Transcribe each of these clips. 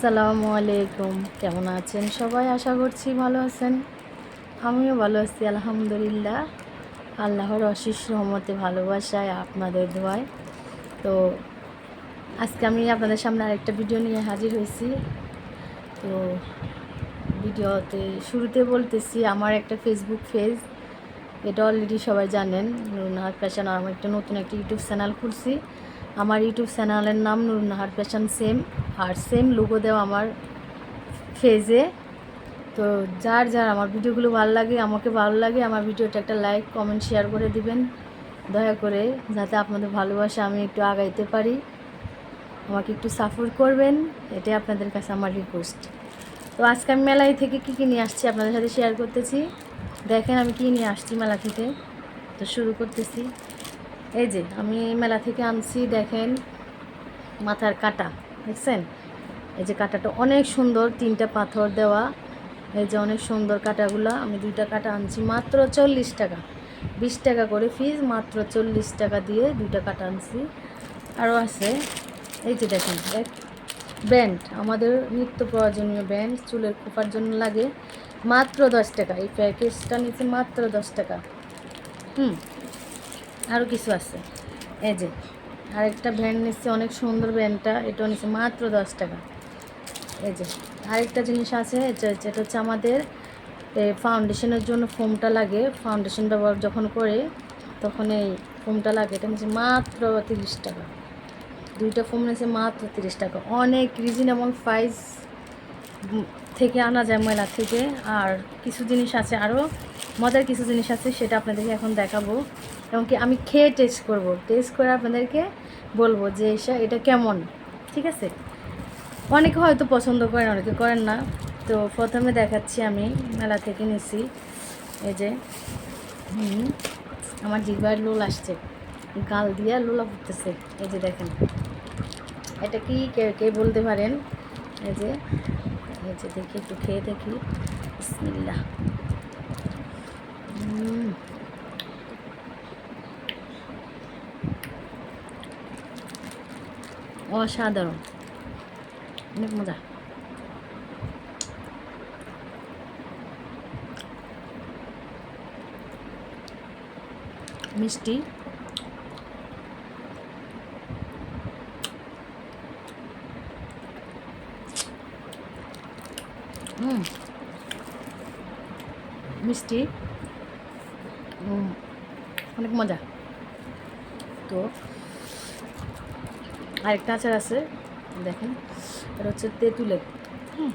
আসসালামু আলাইকুম। কেমন আছেন সবাই? আশা করছি ভালো আছেন। আমিও ভালো আছি, আলহামদুলিল্লাহ। আল্লাহর অশেষ রহমতে, ভালোবাসায়, আপনাদের দোয়ায়। তো আজকে আমি আপনাদের সামনে আরেকটা ভিডিও নিয়ে হাজির হয়েছি। তো ভিডিওতে শুরুতে বলতেছি, আমার একটা ফেসবুক পেজ এটা অলরেডি সবাই জানেন। নুরনাহার ফ্যাশন আর আমার একটা নতুন একটা ইউটিউব চ্যানেল খুলছি। আমার ইউটিউব চ্যানেলের নাম নুরনাহার ফ্যাশন, সেম আর সেম লোগো দেওয়া আমার ফেজে তো যার যার আমার ভিডিওগুলো ভালো লাগে, আমাকে ভালো লাগে, আমার ভিডিওটা একটা লাইক কমেন্ট শেয়ার করে দিবেন। দয়া করে যাতে আপনাদের ভালোবাসা আমি একটু আগাইতে পারি। আমাকে একটু সাপোর্ট করবেন, এটাই আপনাদের কাছে আমার রিকোয়েস্ট তো আজকে আমি মেলায় থেকে কী কী নিয়ে আসছি আপনাদের সাথে শেয়ার করতেছি। দেখেন আমি কী নিয়ে আসছি মেলা থেকে। তো শুরু করতেছি। এই যে, আমি মেলা থেকে আনছি, দেখেন, মাথার কাটা, দেখছেন? এই যে কাটাটা অনেক সুন্দর, তিনটা পাথর দেওয়া। এই যে অনেক সুন্দর কাটাগুলো, আমি দুইটা কাটা আনছি, মাত্র চল্লিশ টাকা। বিশ টাকা করে ফিজ মাত্র চল্লিশ টাকা দিয়ে দুইটা কাটা আনছি। আরও আছে, এই যে দেখেন, এক ব্যান্ড, আমাদের নিত্য প্রয়োজনীয় ব্যান্ড, চুলের খোপার জন্য লাগে মাত্র দশ টাকা। এই প্যাকেজটা নিচ্ছে মাত্র দশ টাকা। হুম আরও কিছু আছে। এই যে, আরেকটা ব্যান্ড নিচ্ছে, অনেক সুন্দর ব্যান্ডটা এটাও নিচ্ছে মাত্র দশ টাকা। এই যে, আরেকটা জিনিস আছে যেটা হচ্ছে আমাদের ফাউন্ডেশনের জন্য ফোমটা লাগে। ফাউন্ডেশন ব্যবহার যখন করে, তখন এই ফোমটা লাগে। এটা নিচ্ছে মাত্র তিরিশ টাকা। দুইটা ফোম নিচ্ছে মাত্র তিরিশ টাকা। অনেক রিজনেবল প্রাইস থেকে আনা যায় মেলা থেকে। আর কিছু জিনিস আছে আরও মজার কিছু জিনিস আছে, সেটা আপনাদেরকে এখন দেখাবো। এবং কি আমি খেয়ে টেস্ট করব। টেস্ট করে আপনাদেরকে বলব যে এসা, এটা কেমন? ঠিক আছে? অনেকে হয়তো পছন্দ করেন, অনেকে করেন না। তো প্রথমে দেখাচ্ছি আমি, মেলা থেকে নিছি। এই যে আমার জিভার লোল আসছে। গাল দিয়া লোলা পড়তেছে এই যে দেখেন। এটা কি কে কে বলতে পারেন? এই যে এই যে দেখি, একটু খেয়ে দেখি। বিসমিল্লাহ হুম অসাধারণ। অনেক মজা। মিষ্টি। মিষ্টি। অনেক মজা। তো আরেকটা আচার আছে, দেখেন। এটা হচ্ছে তেঁতুলের হুম।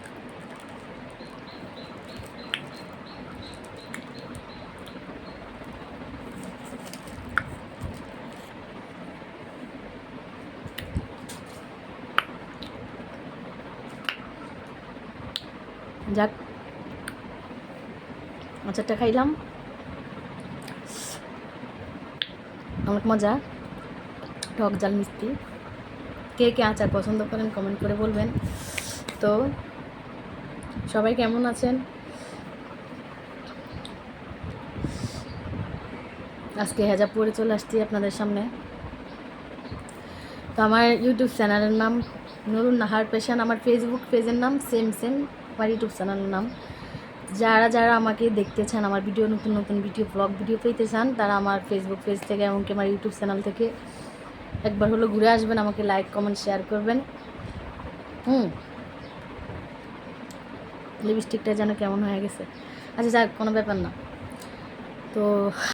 যাক, আচারটা খাইলাম। অনেক মজা। টক জাল মিষ্টি। কে কে আচার পছন্দ করেন কমেন্ট করে বলবেন। তো, সবাই কেমন আছেন? আজকে হেজাব পরে চলে আসছি আপনাদের সামনে। তো আমার ইউটিউব চ্যানেলের নাম নুরুন নাহার পেশান, আমার ফেসবুক পেজের নাম সেম সেম আমার ইউটিউব চ্যানেলের নাম। যারা যারা আমাকে দেখতে চান, আমার ভিডিও, নতুন নতুন ভিডিও ব্লগ ভিডিও পেতে চান, তারা আমার ফেসবুক পেজ থেকে এমনকি আমার ইউটিউব চ্যানেল থেকে একবার হলো ঘুরে আসবেন, আমাকে লাইক কমেন্ট শেয়ার করবেন। হুম। লিপস্টিকটা যেন কেমন হয়ে গেছে। আচ্ছা যাক, কোনো ব্যাপার না। তো